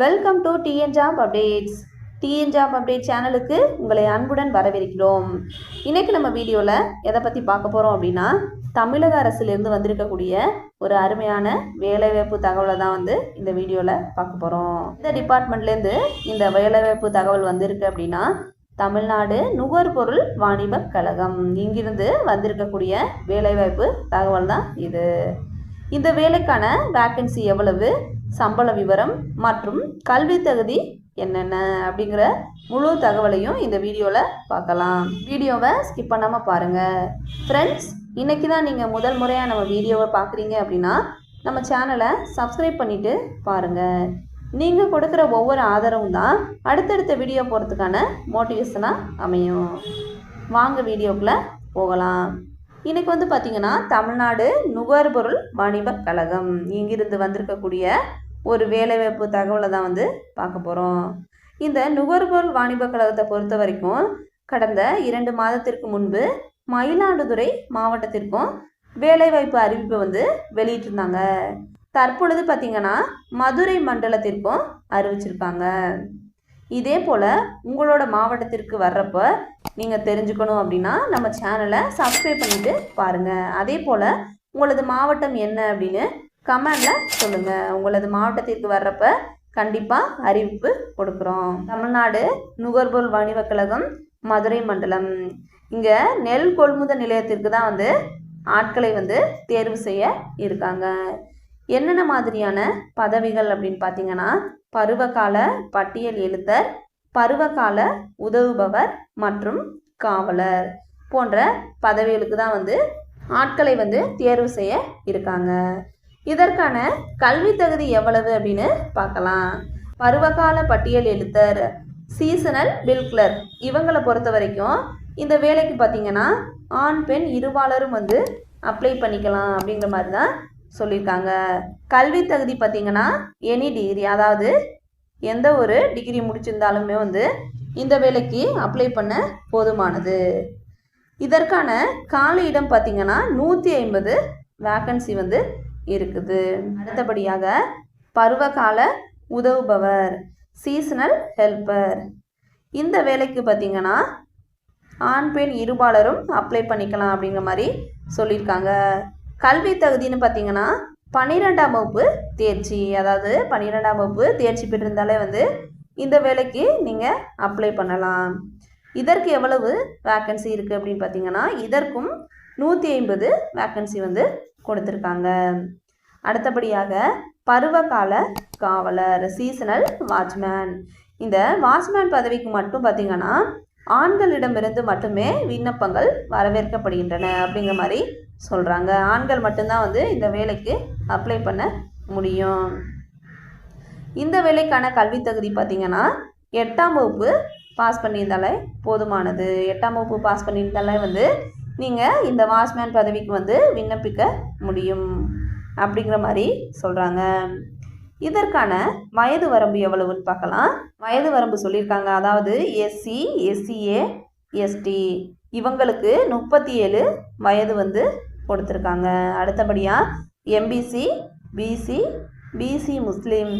Welcome to TN job updates TN job update சேனலுக்கு உங்களை அன்புடன் வரவேற்கிறோம். இன்றைக்கு நம்ம வீடியோவில் எதை பற்றி பார்க்க போகிறோம் அப்படின்னா தமிழக அரசுலேருந்து வந்திருக்கக்கூடிய ஒரு அருமையான வேலைவாய்ப்பு தகவலை தான் வந்து இந்த வீடியோவில் பார்க்க போகிறோம் இந்த டிபார்ட்மெண்ட்லேருந்து இந்த வேலைவாய்ப்பு தகவல் வந்திருக்கு அப்படின்னா தமிழ்நாடு நுகர்பொருள் வாணிபக் கழகம். இங்கிருந்து வந்திருக்கக்கூடிய வேலைவாய்ப்பு தகவல் தான் இது. இந்த வேலைக்கான வேக்கன்சி எவ்வளவு? சம்பள விவரம் மற்றும் கல்வி தகுதி என்னென்ன அப்படிங்கிற முழு தகவலையும் இந்த வீடியோவில் பார்க்கலாம். வீடியோவை ஸ்கிப் பண்ணாமல் பாருங்கள் ஃப்ரெண்ட்ஸ் இன்றைக்கி தான் நீங்கள் முதல் முறையாக நம்ம வீடியோவை பார்க்குறீங்க அப்படின்னா நம்ம சேனலை சப்ஸ்கிரைப் பண்ணிவிட்டு பாருங்கள் நீங்கள் கொடுக்குற ஒவ்வொரு ஆதரவும் தான் அடுத்தடுத்த வீடியோ போகிறதுக்கான மோட்டிவேஷனாக அமையும். வாங்க வீடியோக்குள்ளே போகலாம். இன்றைக்கி வந்து பார்த்திங்கன்னா தமிழ்நாடு நுகர்பொருள் வாணிபக் கழகம் இங்கிருந்து வந்திருக்கக்கூடிய ஒரு வேலைவாய்ப்பு தகவலை தான் வந்து பார்க்க போகிறோம் இந்த நுகர்பொருள் வாணிப கழகத்தை பொறுத்த வரைக்கும் கடந்த இரண்டு மாதத்திற்கு முன்பு மயிலாடுதுறை மாவட்டத்திற்கும் வேலைவாய்ப்பு அறிவிப்பை வந்து வெளியிட்டிருந்தாங்க. தற்பொழுது பார்த்தீங்கன்னா மதுரை மண்டலத்திற்கும் அறிவிச்சிருக்காங்க. இதே போல் உங்களோட மாவட்டத்திற்கு வர்றப்ப நீங்கள் தெரிஞ்சுக்கணும் அப்படின்னா நம்ம சேனலை சப்ஸ்கிரைப் பண்ணிவிட்டு பாருங்கள் அதே போல் உங்களது மாவட்டம் என்ன அப்படின்னு கமெண்டில் சொல்லுங்கள் உங்களது மாவட்டத்திற்கு வர்றப்ப கண்டிப்பாக அறிவிப்பு கொடுக்குறோம். தமிழ்நாடு நுகர்பொருள் வணிகக் கழகம் மதுரை மண்டலம். இங்கே நெல் கொள்முதல் நிலையத்திற்கு தான் வந்து ஆட்களை வந்து தேர்வு செய்ய இருக்காங்க. என்னென்ன மாதிரியான பதவிகள் அப்படின்னு பார்த்தீங்கன்னா பருவகால பட்டியல் எழுத்தர் பருவகால உதவுபவர் மற்றும் காவலர் போன்ற பதவிகளுக்கு தான் வந்து ஆட்களை வந்து தேர்வு செய்ய இருக்காங்க. இதற்கான கல்வி தகுதி எவ்வளவு அப்படின்னு பார்க்கலாம். பருவகால பட்டியல் எழுத்தர் சீசனல் பில் கிளர்க் இவங்களை பொறுத்த வரைக்கும் இந்த வேலைக்கு பார்த்தீங்கன்னா ஆண் பெண் இருபாலரும் வந்து அப்ளை பண்ணிக்கலாம் அப்படிங்கிற மாதிரி தான் சொல்லியிருக்காங்க. கல்வி தகுதி பார்த்தீங்கன்னா எனி டிகிரி அதாவது எந்த ஒரு டிகிரி முடிச்சிருந்தாலுமே வந்து இந்த வேலைக்கு அப்ளை பண்ண போதுமானது. இதற்கான கால இடம் பார்த்தீங்கன்னா நூற்றி ஐம்பது வேக்கன்சி வந்து இருக்குது. அடுத்தபடியாக பருவகால உதவுபவர் சீசனல் ஹெல்ப்பர் இந்த வேலைக்கு பார்த்தீங்கன்னா ஆண் பெண் இருபாலரும் அப்ளை பண்ணிக்கலாம் அப்படிங்கிற மாதிரி சொல்லியிருக்காங்க. கல்வி தகுதின்னு பார்த்திங்கன்னா பன்னிரெண்டாம் வகுப்பு தேர்ச்சி. அதாவது பன்னிரெண்டாம் வகுப்பு தேர்ச்சி பெற்றிருந்தாலே வந்து இந்த வேலைக்கு நீங்கள் அப்ளை பண்ணலாம். இதற்கு எவ்வளவு வேக்கன்சி இருக்குது அப்படின்னு பார்த்தீங்கன்னா இதற்கும் நூற்றி ஐம்பது வேக்கன்சி வந்து கொடுத்துருக்காங்க. அடுத்தபடியாக பருவகால காவலர் சீசனல் வாட்ச்மேன் இந்த வாட்ச்மேன் பதவிக்கு மட்டும் பார்த்தீங்கன்னா ஆண்களிடமிருந்து மட்டுமே விண்ணப்பங்கள் வரவேற்கப்படுகின்றன அப்படிங்கிற மாதிரி சொல்கிறாங்க ஆண்கள் மட்டும்தான் வந்து இந்த வேலைக்கு அப்ளை பண்ண முடியும். இந்த வேலைக்கான கல்வி தகுதி பார்த்திங்கன்னா எட்டாம் வகுப்பு பாஸ் பண்ணியிருந்தாலே போதுமானது. எட்டாம் வகுப்பு பாஸ் பண்ணியிருந்தாலே வந்து நீங்கள் இந்த வாட்ச்மேன் பதவிக்கு வந்து விண்ணப்பிக்க முடியும் அப்படிங்கிற மாதிரி சொல்கிறாங்க இதற்கான வயது வரம்பு எவ்வளவுன்னு பார்க்கலாம். வயது வரம்பு சொல்லியிருக்காங்க. அதாவது எஸ்சி எஸ்சிஏ எஸ்டி இவங்களுக்கு முப்பத்தி ஏழு வயது வந்து கொடுத்துருக்காங்க. அடுத்தபடியாக எம்பிசி பிசி பிசி முஸ்லீம்.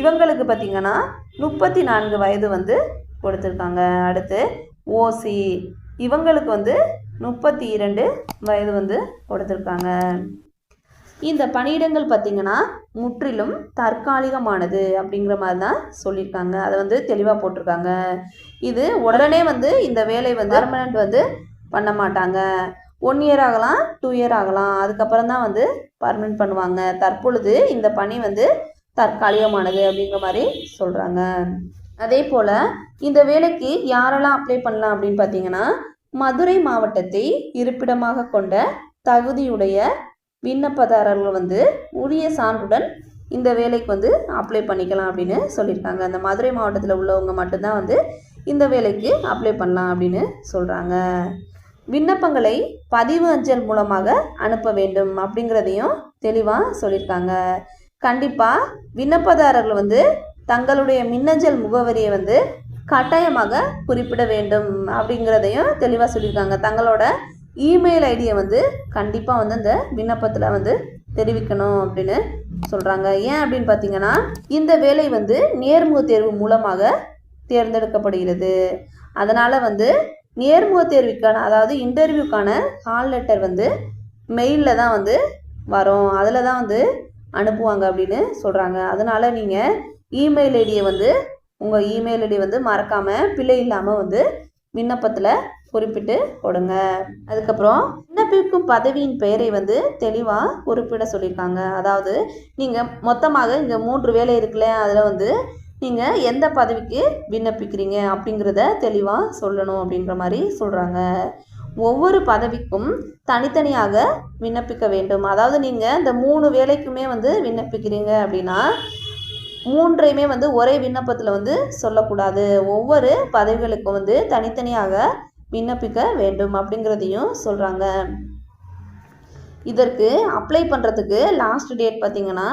இவங்களுக்கு பார்த்திங்கன்னா முப்பத்தி நான்கு வயது வந்து கொடுத்துருக்காங்க. அடுத்து ஓசி இவங்களுக்கு வந்து முப்பத்தி இரண்டு வயது வந்து கொடுத்துருக்காங்க. இந்த பணியிடங்கள் பார்த்திங்கன்னா முற்றிலும் தற்காலிகமானது அப்படிங்கிற மாதிரி தான் சொல்லியிருக்காங்க. அதை வந்து தெளிவாக போட்டிருக்காங்க. இது உடனே வந்து இந்த வேலை வந்து பர்மனண்ட் வந்து பண்ண மாட்டாங்க. ஒன் இயர் ஆகலாம் டூ இயர் ஆகலாம். அதுக்கப்புறம் தான் வந்து பர்மனெண்ட் பண்ணுவாங்க. தற்பொழுது இந்த பணி வந்து தற்காலிகமானது அப்படிங்கிற மாதிரி சொல்கிறாங்க அதே போல் இந்த வேலைக்கு யாரெல்லாம் அப்ளை பண்ணலாம் அப்படின்னு பார்த்தீங்கன்னா மதுரை மாவட்டத்தை இருப்பிடமாக கொண்ட தகுதியுடைய விண்ணப்பதாரர்கள் வந்து உரிய சான்றுடன் இந்த வேலைக்கு வந்து அப்ளை பண்ணிக்கலாம் அப்படின்னு சொல்லியிருக்காங்க. அந்த மதுரை மாவட்டத்தில் உள்ளவங்க மட்டும்தான் வந்து இந்த வேலைக்கு அப்ளை பண்ணலாம் அப்படின்னு சொல்கிறாங்க விண்ணப்பங்களை பதிவு அஞ்சல் மூலமாக அனுப்ப வேண்டும் அப்படிங்கிறதையும் தெளிவாக சொல்லியிருக்காங்க. கண்டிப்பாக விண்ணப்பதாரர்கள் வந்து தங்களுடைய மின்னஞ்சல் முகவரியை வந்து கட்டாயமாக குறிப்பிட வேண்டும் அப்படிங்கிறதையும் தெளிவாக சொல்லியிருக்காங்க. தங்களோட இமெயில் ஐடியை வந்து கண்டிப்பாக வந்து இந்த விண்ணப்பத்தில் வந்து தெரிவிக்கணும் அப்படின்னு சொல்கிறாங்க ஏன் அப்படின்னு பார்த்தீங்கன்னா இந்த வேலை வந்து நேர்முக தேர்வு மூலமாக தேர்ந்தெடுக்கப்படுகிறது. அதனால் வந்து நேர்முக தேர்வுக்கான அதாவது இன்டர்வியூக்கான கால் லெட்டர் வந்து மெயிலில் தான் வந்து வரும். அதில் தான் வந்து அனுப்புவாங்க அப்படின்னு சொல்கிறாங்க அதனால் நீங்கள் இமெயில் ஐடியை வந்து உங்கள் இமெயில் ஐடி வந்து மறக்காமல் பிழை இல்லாமல் வந்து விண்ணப்பத்தில் குறிப்பிட்டு கொடுங்க. அதுக்கப்புறம் விண்ணப்பிக்கும் பதவியின் பெயரை வந்து தெளிவாக குறிப்பிட சொல்லியிருக்காங்க. அதாவது நீங்கள் மொத்தமாக இங்கே மூன்று வேலை இருக்குல்ல அதில் வந்து நீங்கள் எந்த பதவிக்கு விண்ணப்பிக்கிறீங்க அப்படிங்கிறத தெளிவாக சொல்லணும் அப்படின்ற மாதிரி சொல்கிறாங்க ஒவ்வொரு பதவிக்கும் தனித்தனியாக விண்ணப்பிக்க வேண்டும். அதாவது நீங்கள் இந்த மூணு வேலைக்குமே வந்து விண்ணப்பிக்கிறீங்க அப்படின்னா மூன்றையுமே வந்து ஒரே விண்ணப்பத்தில் வந்து சொல்லக்கூடாது. ஒவ்வொரு பதவிகளுக்கும் வந்து தனித்தனியாக விண்ணப்பிக்க வேண்டும் அப்படிங்கிறதையும் சொல்கிறாங்க இதற்கு அப்ளை பண்ணுறதுக்கு லாஸ்ட் டேட் பார்த்திங்கன்னா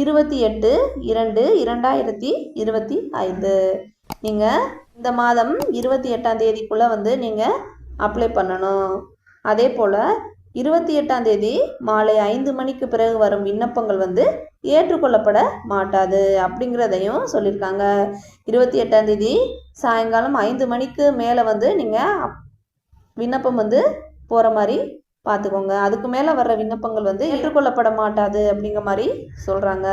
இருபத்தி எட்டு இரண்டு இரண்டாயிரத்தி இருபத்தி ஐந்து. நீங்கள் இந்த மாதம் இருபத்தி எட்டாம் தேதிக்குள்ளே வந்து நீங்கள் அப்ளை பண்ணணும். அதே போல் இருபத்தி எட்டாம் தேதி மாலை ஐந்து மணிக்கு பிறகு வரும் விண்ணப்பங்கள் வந்து ஏற்றுக்கொள்ளப்பட மாட்டாது அப்படிங்கிறதையும் சொல்லியிருக்காங்க. இருபத்தி எட்டாம் தேதி சாயங்காலம் ஐந்து மணிக்கு மேலே வந்து நீங்கள் விண்ணப்பம் வந்து போகிற மாதிரி பார்த்துக்கோங்க. அதுக்கு மேலே வர்ற விண்ணப்பங்கள் வந்து ஏற்றுக்கொள்ளப்பட மாட்டாது அப்படிங்கிற மாதிரி சொல்கிறாங்க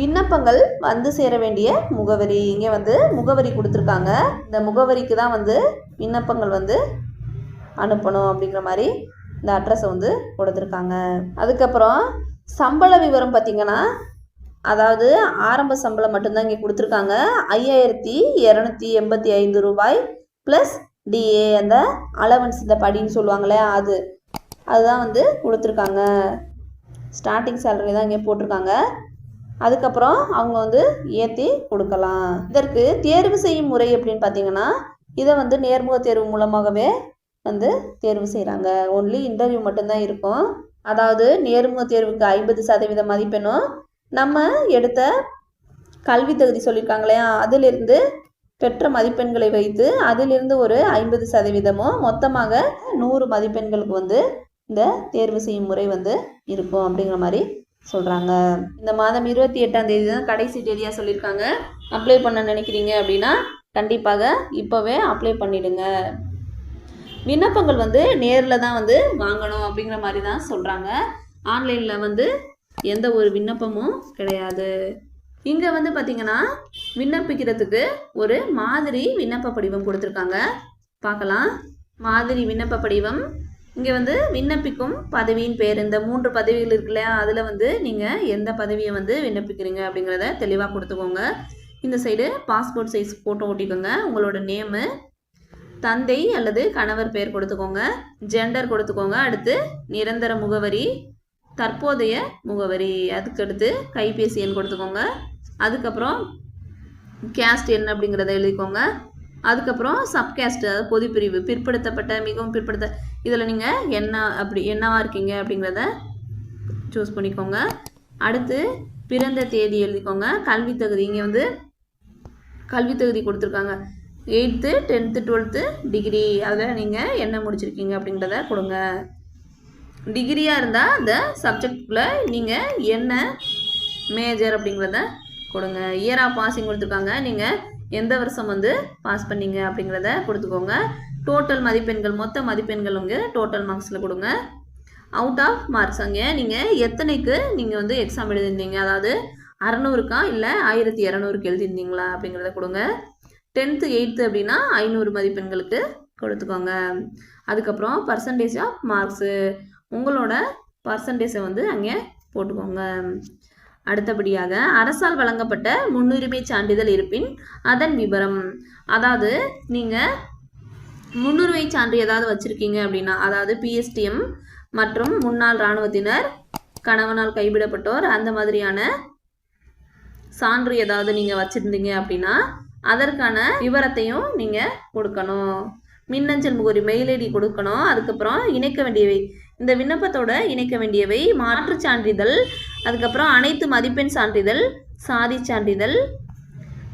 விண்ணப்பங்கள் வந்து சேர வேண்டிய முகவரி இங்கே வந்து முகவரி கொடுத்துருக்காங்க. இந்த முகவரிக்கு தான் வந்து விண்ணப்பங்கள் வந்து அனுப்பணும் அப்படிங்கிற மாதிரி இந்த அட்ரஸை வந்து கொடுத்துருக்காங்க. அதுக்கப்புறம் சம்பள விவரம் பார்த்திங்கன்னா அதாவது ஆரம்ப சம்பளம் மட்டும்தான் இங்கே கொடுத்துருக்காங்க. ஐயாயிரத்தி இரநூத்தி எண்பத்தி ஐந்து ரூபாய் ப்ளஸ் டிஏ அந்த அலவன்ஸ் இந்த படின்னு சொல்லுவாங்களே அது. அதுதான் வந்து கொடுத்துருக்காங்க. ஸ்டார்டிங் சேலரி தான் இங்கே போட்டிருக்காங்க. அதுக்கப்புறம் அவங்க வந்து ஏற்றி கொடுக்கலாம். இதற்கு தேர்வு செய்யும் முறை அப்படின்னு பார்த்தீங்கன்னா இதை வந்து நேர்முக தேர்வு மூலமாகவே வந்து தேர்வு செய்கிறாங்க ஒன்லி இன்டர்வியூ மட்டும்தான் இருக்கும். அதாவது நேர்முக தேர்வுக்கு ஐம்பது சதவீத மதிப்பெண்ணும் நம்ம எடுத்த கல்வி தகுதி சொல்லியிருக்காங்க இல்லையா? அதிலிருந்து பெற்ற மதிப்பெண்களை வைத்து அதிலிருந்து ஒரு ஐம்பது சதவீதமும் மொத்தமாக நூறு மதிப்பெண்களுக்கு வந்து இந்த தேர்வு செய்யும் முறை வந்து இருக்கும் அப்படிங்கிற மாதிரி சொல்கிறாங்க இந்த மாதம் இருபத்தி எட்டாம் தேதி தான் கடைசி தேதியாக சொல்லியிருக்காங்க. அப்ளை பண்ண நினைக்கிறீங்க அப்படின்னா கண்டிப்பாக இப்போவே அப்ளை பண்ணிவிடுங்க விண்ணப்பங்கள் வந்து நேரில் தான் வந்து வாங்கணும் அப்படிங்கிற மாதிரி தான் சொல்கிறாங்க ஆன்லைனில் வந்து எந்த ஒரு விண்ணப்பமும் கிடையாது. இங்கே வந்து பார்த்திங்கன்னா விண்ணப்பிக்கிறதுக்கு ஒரு மாதிரி விண்ணப்ப படிவம் கொடுத்துருக்காங்க. பார்க்கலாம். மாதிரி விண்ணப்ப படிவம். இங்கே வந்து விண்ணப்பிக்கும் பதவியின் பேர் இந்த மூன்று பதவிகள் இருக்குல்ல அதில் வந்து நீங்கள் எந்த பதவியை வந்து விண்ணப்பிக்கிறீங்க அப்படிங்கிறத தெளிவாக கொடுத்துக்கோங்க. இந்த சைடு பாஸ்போர்ட் சைஸ் ஃபோட்டோ ஓட்டிக்கோங்க உங்களோட நேமு தந்தை அல்லது கணவர் பெயர் கொடுத்துக்கோங்க. ஜெண்டர் கொடுத்துக்கோங்க. அடுத்து நிரந்தர முகவரி தற்போதைய முகவரி. அதுக்கடுத்து கைபேசி எண் கொடுத்துக்கோங்க. அதுக்கப்புறம் கேஸ்ட் என்ன அப்படிங்கிறத எழுதிக்கோங்க. அதுக்கப்புறம் சப்கேஸ்ட் அதாவது பொதுப்பிரிவு பிற்படுத்தப்பட்ட மிகவும் பிற்படுத்த இதில் நீங்கள் என்ன அப்படி என்னவா இருக்கீங்க அப்படிங்கிறத சூஸ் பண்ணிக்கோங்க. அடுத்து பிறந்த தேதி எழுதிக்கோங்க. கல்வி தகுதி இங்கே வந்து கல்வி தகுதி கொடுத்துருக்காங்க. Eighth tenth twelfth degree. அதில் நீங்கள் என்ன முடிச்சிருக்கீங்க அப்படிங்கிறத கொடுங்க. டிகிரியாக இருந்தால் அந்த சப்ஜெக்டில் நீங்கள் என்ன மேஜர் அப்படிங்கிறத கொடுங்க. இயராக பாசிங் கொடுத்துருக்காங்க. நீங்கள் எந்த வருஷம் வந்து பாஸ் பண்ணீங்க அப்படிங்கிறத கொடுத்துக்கோங்க. டோட்டல் மதிப்பெண்கள் மொத்த மதிப்பெண்கள் உங்கள் டோட்டல் மார்க்ஸில் கொடுங்க. அவுட் ஆஃப் மார்க்ஸ் அங்கே நீங்கள் எத்தனைக்கு நீங்கள் வந்து எக்ஸாம் எழுதியிருந்தீங்க? அதாவது அறநூறுக்கா இல்லை ஆயிரத்தி இரநூறுக்கு எழுதியிருந்தீங்களா அப்படிங்கிறத கொடுங்க. டென்த்து எயித்து அப்படின்னா ஐநூறு மதிப்பெண்களுக்கு கொடுத்துக்கோங்க. அதுக்கப்புறம் பர்சன்டேஜ் ஆஃப் மார்க்ஸு உங்களோட பர்சன்டேஜை வந்து அங்கே போட்டுக்கோங்க. அடுத்தபடியாக அரசால் வழங்கப்பட்ட முன்னுரிமை சான்றிதழ் இருப்பின் அதன் விவரம் அதாவது நீங்கள் முன்னுரிமை சான்று ஏதாவது வச்சுருக்கீங்க அப்படின்னா அதாவது பிஎஸ்டிஎம் மற்றும் முன்னாள் இராணுவத்தினர் கணவனால் கைவிடப்பட்டோர் அந்த மாதிரியான சான்று ஏதாவது நீங்கள் வச்சுருந்தீங்க அப்படின்னா அதற்கான விவரத்தையும் நீங்கள் கொடுக்கணும். மின்னஞ்சல் முகவரி மெயில் ஐடி கொடுக்கணும். அதுக்கப்புறம் இணைக்க வேண்டியவை இந்த விண்ணப்பத்தோட இணைக்க வேண்டியவை மாற்றுச் சான்றிதழ் அதுக்கப்புறம் அனைத்து மதிப்பெண் சான்றிதழ் சாதி சான்றிதழ்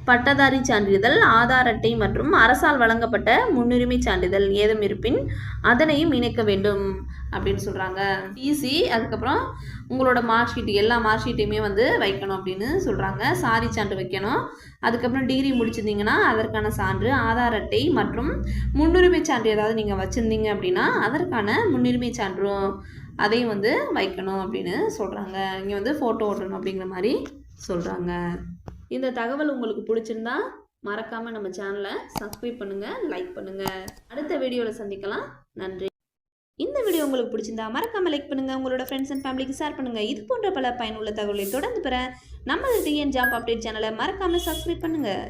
பட்டதாரி சான்றிதழ் ஆதார் அட்டை மற்றும் அரசால் வழங்கப்பட்ட முன்னுரிமை சான்றிதழ் ஏதும் இருப்பின் அதனையும் இணைக்க வேண்டும் அப்படின்னு சொல்கிறாங்க டிசி அதுக்கப்புறம் உங்களோட மார்க் ஷீட் எல்லா மார்க் ஷீட்டையுமே வந்து வைக்கணும் அப்படின்னு சொல்கிறாங்க சாதி சான்று வைக்கணும். அதுக்கப்புறம் டிகிரி முடிச்சிருந்தீங்கன்னா அதற்கான சான்று ஆதார் அட்டை மற்றும் முன்னுரிமை சான்று ஏதாவது நீங்கள் வச்சுருந்தீங்க அப்படின்னா அதற்கான முன்னுரிமை சான்றும் அதையும் வந்து வைக்கணும் அப்படின்னு சொல்கிறாங்க இங்கே வந்து ஃபோட்டோ ஓட்டணும் அப்படிங்கிற மாதிரி சொல்கிறாங்க இந்த தகவல் உங்களுக்கு பிடிச்சிருந்தா மறக்காமல் நம்ம சேனலை சப்ஸ்கிரைப் பண்ணுங்கள் லைக் பண்ணுங்கள் அடுத்த வீடியோவில் சந்திக்கலாம். நன்றி. இந்த வீடியோ உங்களுக்கு பிடிச்சிருந்தா மறக்காமல் லைக் பண்ணுங்கள் உங்களோட ஃப்ரெண்ட்ஸ் அண்ட் ஃபேமிலிக்கு ஷேர் பண்ணுங்கள் இது போன்ற பல பயனுள்ள தகவலை தொடர்ந்து பெற நம்ம டிஎன் ஜாப் அப்டேட் சேனலை மறக்காமல் சப்ஸ்கிரைப் பண்ணுங்கள்